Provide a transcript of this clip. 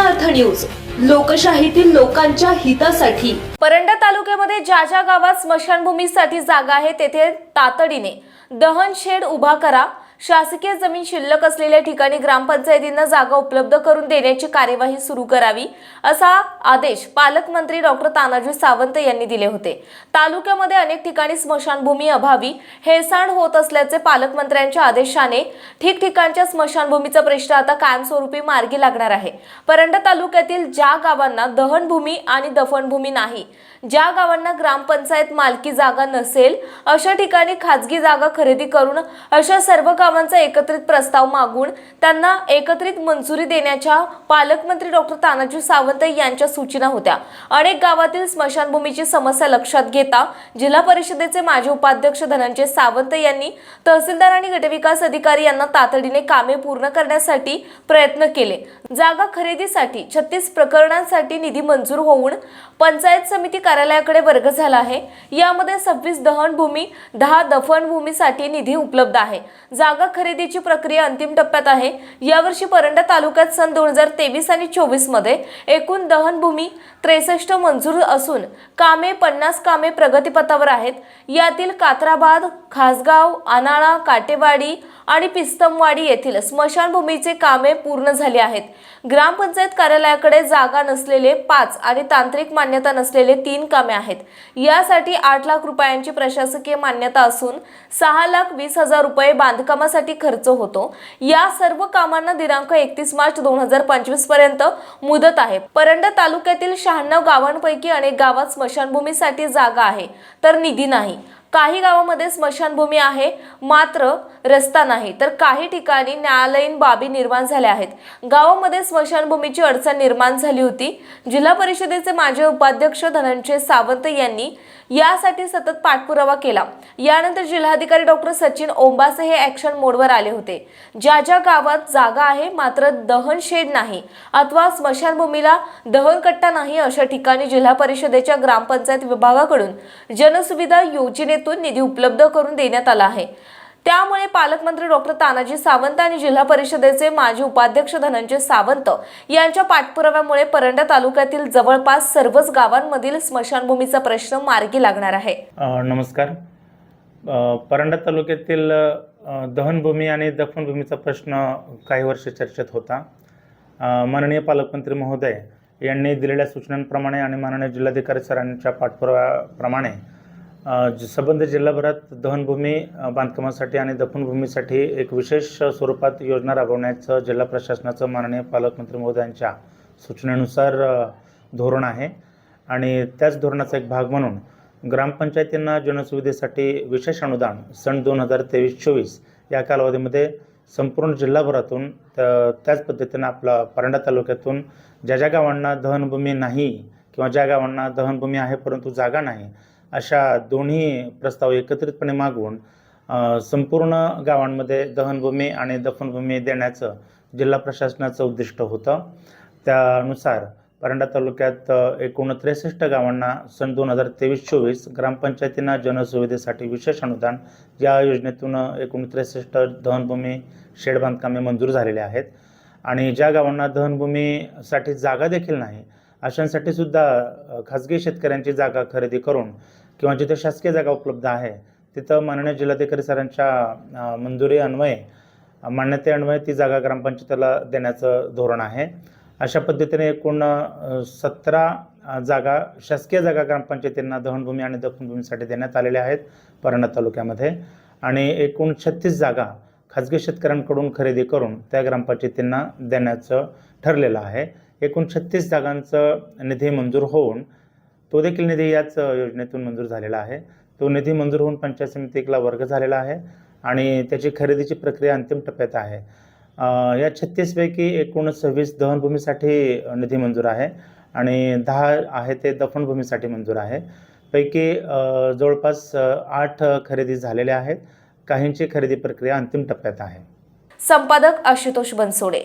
अर्थ न्यूज लोकशाहीतील लोकांच्या हितासाठी. परंडा तालुक्यामध्ये ज्या ज्या गावात स्मशानभूमीसाठी जागा आहे तेथे तातडीने दहन शेड उभा करा. शासकीय जमीन शिल्लक असलेल्या ठिकाणी ग्रामपंचायतींना जागा उपलब्ध करून देण्याची कार्यवाही सुरू करावी असा आदेश पालकमंत्री डॉक्टर तानाजी सावंत यांनी दिले होते. तालुक्यामध्ये अनेक ठिकाणी स्मशानभूमी अभावी हेळसांड होत असल्याचे पालकमंत्र्यांच्या आदेशाने ठिकठिकाणच्या स्मशानभूमीचा प्रश्न आता कायमस्वरूपी मार्गी लागणार आहे. परंडा तालुक्यातील ज्या गावांना दहनभूमी आणि दफनभूमी नाही ज्या गावांना ग्रामपंचायत मालकी जागा नसेल अशा ठिकाणी खाजगी जागा खरेदी करून अशा सर्व गावांचा एकत्रित प्रस्ताव मागून त्यांना एकत्रित मंजुरी देण्याच्या पालकमंत्री डॉक्टर तानाजी सावंत यांच्या सूचना होत्या. अनेक गावातील स्मशानभूमीची समस्या लक्षात घेता जिल्हा परिषदेचे माजी उपाध्यक्ष धनंजय सावंत यांनी तहसीलदार आणि गटविकास अधिकारी यांना तातडीने कामे पूर्ण करण्यासाठी प्रयत्न केले. जागा खरेदीसाठी छत्तीस प्रकरणांसाठी निधी मंजूर होऊन पंचायत समिती कार्यालयाकडे वर्ग झाला आहे. यामध्ये सव्वीस दहनभूमी दहा दफनभूमीसाठी निधी उपलब्ध आहे. जागा खरेदीची प्रक्रिया अंतिम टप्प्यात आहे. यावर्षी परंडा तालुक्यात सन दोन हजार तेवीस आणि चोवीसमध्ये एकूण दहनभूमी त्रेसष्ट मंजूर असून कामे पन्नास कामे प्रगतीपथावर आहेत. यातील कात्राबाद खासगाव आनाळा काटेवाडी आणि पिस्तमवाडी येथील स्मशानभूमीचे कामे पूर्ण झाली आहेत. ग्रामपंचायत कार्यालयाकडे जागा नसलेले पाच आणि तांत्रिक मान्यता नसलेले तीन कामे आहेत. यासाठी आठ लाख रुपयांची प्रशासकीय मान्यता असून सहा लाख वीस हजार रुपये कामासाठी खर्च होतो. या सर्व कामांना दिनांक एकतीस मार्च दोन हजार पंचवीसपर्यंत मुदत आहे. परंडा तालुक्यातील शहाण्णव गावांपैकी अनेक गावात स्मशानभूमीसाठी जागा आहे तर निधी नाही. काही गावामध्ये स्मशानभूमी आहे मात्र रस्ता नाही. तर काही ठिकाणी न्यायालयीन बाबी निर्माण झाल्या आहेत. गावामध्ये स्मशानभूमीची अडचण निर्माण झाली होती. जिल्हा परिषदेचे माजी उपाध्यक्ष धनंजय सावंत यांनी यासाठी सतत पाठपुरावा केला. यानंतर जिल्हाधिकारी डॉक्टर सचिन ओंबासे हे ऍक्शन मोडवर आले होते. ज्या ज्या गावात जागा आहे मात्र दहन शेड नाही अथवा स्मशानभूमीला दहनकट्टा नाही अशा ठिकाणी जिल्हा परिषदेच्या ग्रामपंचायत विभागाकडून जनसुविधा योजनेतून निधी उपलब्ध करून देण्यात आला आहे. त्यामुळे पालकमंत्री डॉक्टर तानाजी सावंत आणि जिल्हा परिषदेचे माजी उपाध्यक्ष धनंजय सावंत यांच्या पाठपुराव्यामुळे परंडा तालुक्यातील जवळपास सर्वच गावांमधील स्मशानभूमीचा प्रश्न मार्गी लागणार आहे. नमस्कार. परंडा तालुक्यातील दहनभूमी आणि दफनभूमीचा प्रश्न काही वर्ष चर्चेत होता. माननीय पालकमंत्री महोदय यांनी दिलेल्या सूचनांप्रमाणे आणि माननीय जिल्हाधिकारी सरांच्या पाठपुराव्याप्रमाणे सबंध जिल्हाभरात दहनभूमी बांधकामासाठी आणि दफनभूमीसाठी एक विशेष स्वरूपात योजना राबवण्याचं जिल्हा प्रशासनाचं माननीय पालकमंत्री महोदयांच्या सूचनेनुसार धोरण आहे. आणि त्याच धोरणाचा एक भाग म्हणून ग्रामपंचायतींना जनसुविधेसाठी विशेष अनुदान सन दोन हजार तेवीस चोवीस या कालावधीमध्ये संपूर्ण जिल्हाभरातून त्याच पद्धतीनं आपला परंडा तालुक्यातून ज्या ज्या गावांना दहनभूमी नाही किंवा ज्या गावांना दहनभूमी आहे परंतु जागा नाही अशा दोन्ही प्रस्ताव एकत्रितपणे मागवून संपूर्ण गावांमध्ये दहनभूमी आणि दफनभूमी देण्याचं जिल्हा प्रशासनाचं उद्दिष्ट होतं. त्यानुसार परंडा तालुक्यात एकूण त्रेसष्ट गावांना सन दोन हजार तेवीस चोवीस ग्रामपंचायतींना जनसुविधेसाठी विशेष अनुदान या योजनेतून एकूण त्रेसष्ट दहनभूमी शेड बांधकामे मंजूर झालेले आहेत. आणि ज्या गावांना दहनभूमीसाठी जागा देखील नाही अशांसाठी सुद्धा खाजगी शेतकऱ्यांची जागा खरेदी करून किंवा जिथे शासकीय जागा उपलब्ध आहे तिथं माननीय जिल्हाधिकारी सरांच्या मंजुरी अन्वये मान्यते मान्यतेअन्वये ती जागा ग्रामपंचायतीला देण्याचं धोरण आहे. अशा पद्धतीने एकूण सतरा जागा शासकीय जागा ग्रामपंचायतींना दहनभूमी आणि दफनभूमीसाठी देण्यात आलेल्या आहेत परणा तालुक्यामध्ये. आणि एकूण छत्तीस जागा खाजगी शेतकऱ्यांकडून खरेदी करून त्या ग्रामपंचायतींना देण्याचं ठरलेलं आहे. एकूण छत्तीस जागांचं निधी मंजूर होऊन तो देखील निधी याच योजनेतून मंजूर झालेला आहे. तो निधी मंजूर होऊन पंचायत समितीला वर्ग झालेला आहे आणि त्याची खरेदीची प्रक्रिया अंतिम टप्प्यात आहे. या छत्तीसपैकी एकूण सव्वीस दहनभूमीसाठी निधी मंजूर आहे आणि दहा आहे ते दफनभूमीसाठी मंजूर आहे. पैकी जवळपास आठ खरेदी झालेल्या आहेत. काहींची खरेदी प्रक्रिया अंतिम टप्प्यात आहे. संपादक आशुतोष बनसोडे.